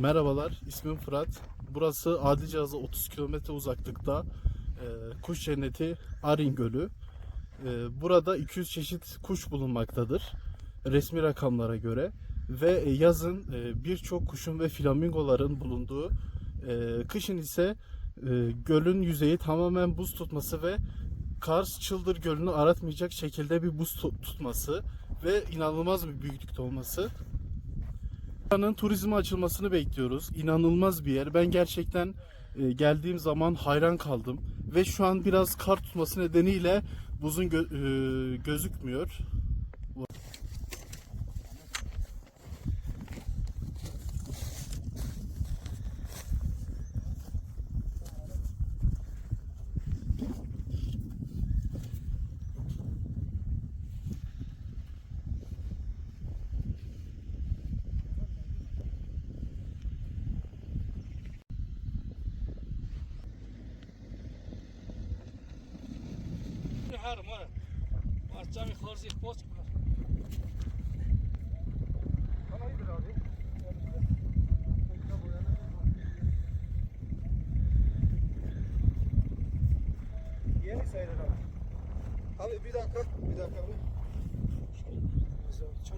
Merhabalar, ismim Fırat. Burası Adicaz'a 30 kilometre uzaklıkta e, kuş cenneti Arin Gölü. E, burada 200 çeşit kuş bulunmaktadır resmi rakamlara göre ve e, yazın e, birçok kuşun ve flamingoların bulunduğu, e, kışın ise e, gölün yüzeyi tamamen buz tutması ve Kars Çıldır Gölü'nü aratmayacak şekilde bir buz tu- tutması ve inanılmaz bir büyüklükte olması. Buranın turizme açılmasını bekliyoruz. İnanılmaz bir yer. Ben gerçekten e, geldiğim zaman hayran kaldım. Ve şu an biraz kar tutması nedeniyle buzun gö- e, gözükmüyor. هر مره از جمع خارجی پست کنه Yeni sayılır abi. Abi bir dakika, bir dakika abi. Çay.